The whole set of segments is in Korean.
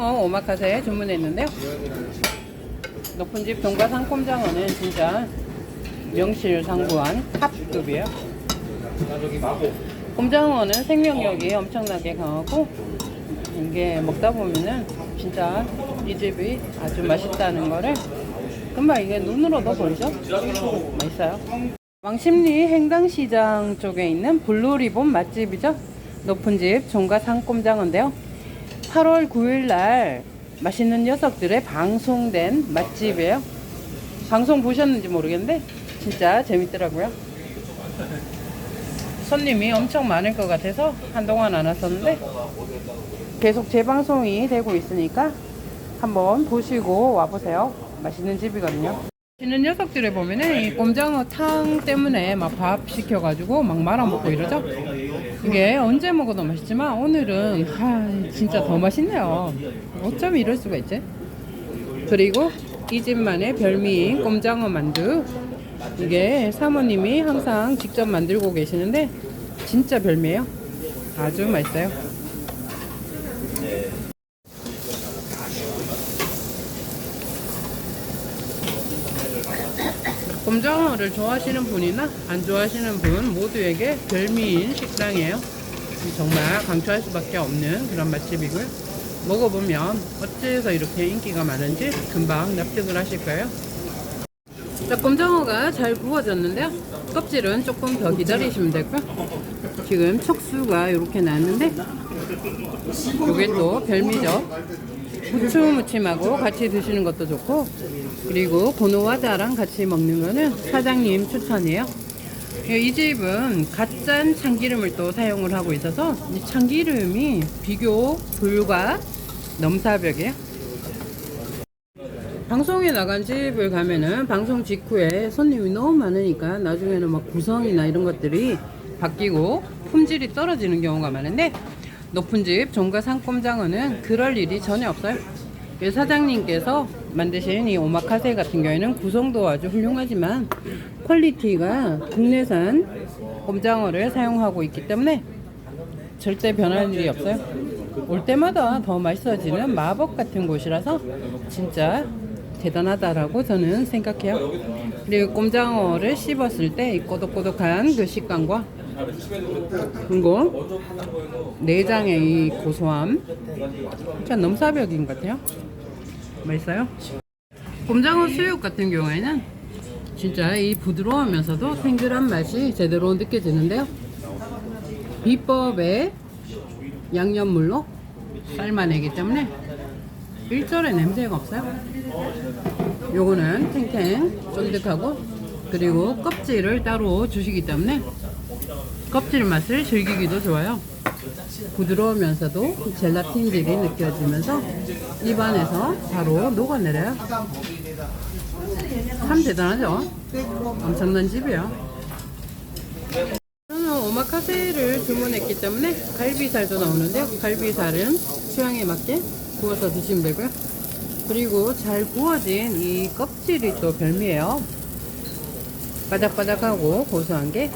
꼼장어 오마카세 주문했는데요. 높은 집 동가 상꼼장어는 진짜 명실상부한 탑급이에요. 꼼장어는 생명력이 엄청나게 강하고 이게 먹다 보면은 진짜 이 집이 아주 맛있다는 거를 금방 이게 눈으로도 보이죠? 맛있어요. 왕십리 행당시장 쪽에 있는 블루리본 맛집이죠. 높은 집 종가 상꼼장어인데요. 8월 9일 날 맛있는 녀석들의 방송된 맛집이에요. 방송 보셨는지 모르겠는데 진짜 재밌더라고요. 손님이 엄청 많을 것 같아서 한동안 안 왔었는데 계속 재방송이 되고 있으니까 한번 보시고 와보세요. 맛있는 집이거든요. 맛있는 녀석들을 보면은 이 꼼장어 탕 때문에 막 밥 시켜가지고 막 말아먹고 이러죠. 이게 언제 먹어도 맛있지만 오늘은 하, 진짜 더 맛있네요. 어쩜 이럴 수가 있지? 그리고 이 집만의 별미인 꼼장어 만두. 이게 사모님이 항상 직접 만들고 계시는데 진짜 별미예요. 아주 맛있어요. 곰장어를 좋아하시는 분이나 안 좋아하시는 분 모두에게 별미인 식당이에요. 정말 강추할 수밖에 없는 그런 맛집이고요. 먹어보면 어째서 이렇게 인기가 많은지 금방 납득을 하실 거예요. 자, 곰장어가 잘 구워졌는데요. 껍질은 조금 더 기다리시면 되고요. 지금 척수가 이렇게 났는데 이게 또 별미죠. 부추 무침하고 같이 드시는 것도 좋고 그리고 고노와자랑 같이 먹는 거는 사장님 추천이에요. 이 집은 갓짠 참기름을 또 사용을 하고 있어서 이 참기름이 비교 불과 넘사벽이에요. 방송에 나간 집을 가면은 방송 직후에 손님이 너무 많으니까 나중에는 막 구성이나 이런 것들이 바뀌고 품질이 떨어지는 경우가 많은데 높은 집 종가 상꼼장어는 그럴 일이 전혀 없어요. 이 사장님께서 만드신 이 오마카세 같은 경우에는 구성도 아주 훌륭하지만 퀄리티가 국내산 꼼장어를 사용하고 있기 때문에 절대 변할 일이 없어요. 올 때마다 더 맛있어지는 마법 같은 곳이라서 진짜 대단하다라고 저는 생각해요. 그리고 꼼장어를 씹었을 때 이 꼬독꼬독한 그 식감과 그리고 내장의 이 고소함 진짜 넘사벽인 것 같아요. 맛있어요? 곰장어 수육 같은 경우에는 진짜 이 부드러우면서도 탱글한 맛이 제대로 느껴지는데요. 비법의 양념물로 삶아내기 때문에 일절의 냄새가 없어요. 요거는 탱탱 쫀득하고 그리고 껍질을 따로 주시기 때문에 껍질 맛을 즐기기도 좋아요. 부드러우면서도 젤라틴질이 느껴지면서 입안에서 바로 녹아내려요. 참 대단하죠? 엄청난 집이에요. 저는 오마카세를 주문했기 때문에 갈비살도 나오는데요. 갈비살은 취향에 맞게 구워서 드시면 되고요. 그리고 잘 구워진 이 껍질이 또 별미예요. 바삭바삭하고 고소한 게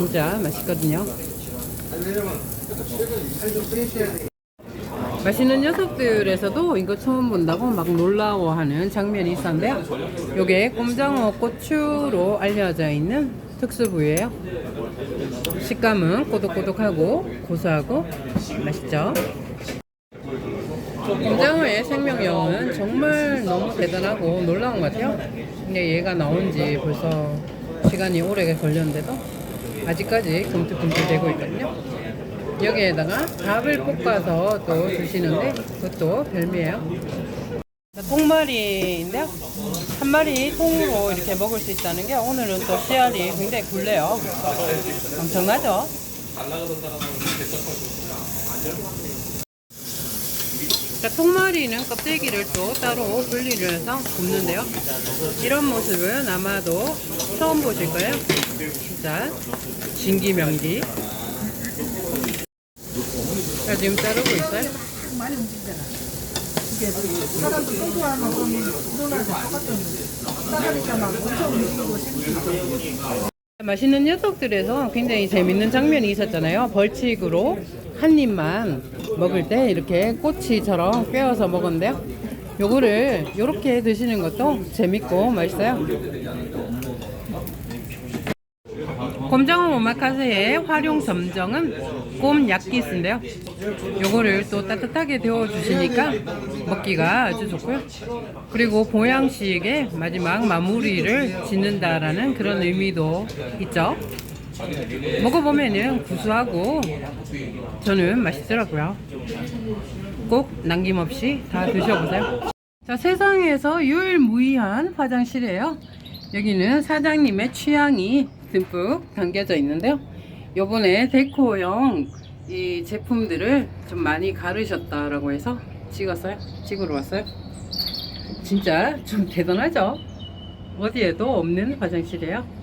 진짜 맛있거든요. 맛있는 녀석들에서도 이거 처음 본다고 막 놀라워하는 장면이 있었는데요. 요게 꼼장어 고추로 알려져 있는 특수 부위예요. 식감은 꼬독꼬독하고 고소하고 맛있죠. 꼼장어의 생명력은 정말 너무 대단하고 놀라운 것 같아요. 근데 얘가 나온 지 벌써 시간이 오래 걸렸는데도 아직까지 금투금투 되고 있거든요. 여기에다가 밥을 볶아서 또 주시는데 그것도 별미예요. 통마리인데요. 한 마리 통으로 이렇게 먹을 수 있다는 게 오늘은 또 씨알이 굉장히 굴래요. 엄청나죠? 자, 통마리는 껍데기를 또 따로 분리를 해서 굽는데요. 이런 모습은 아마도 처음 보실 거예요. 진짜 신기명기. 자, 지금 자르고 있어요. 많이 움직이잖아. 이게 사람도 그런 누나랑 똑같은 싸가니까 막 엄청 움직이고 신기해. 맛있는 녀석들에서 굉장히 재밌는 장면이 있었잖아요. 벌칙으로 한 입만 먹을 때 이렇게 꼬치처럼 꿰어서 먹었는데요. 요거를 이렇게 드시는 것도 재밌고 맛있어요. 곰장어 오마카세의 활용 점정은 곰 야끼스인데요. 요거를 또 따뜻하게 데워 주시니까 먹기가 아주 좋고요. 그리고 보양식의 마지막 마무리를 짓는다라는 그런 의미도 있죠. 먹어보면은 구수하고 저는 맛있더라고요. 꼭 남김없이 다 드셔보세요. 자, 세상에서 유일무이한 화장실이에요. 여기는 사장님의 취향이 듬뿍 담겨져 있는데요. 요번에 데코용 이 제품들을 좀 많이 가르셨다라고 해서 찍었어요. 찍으러 왔어요. 진짜 좀 대단하죠? 어디에도 없는 화장실이에요.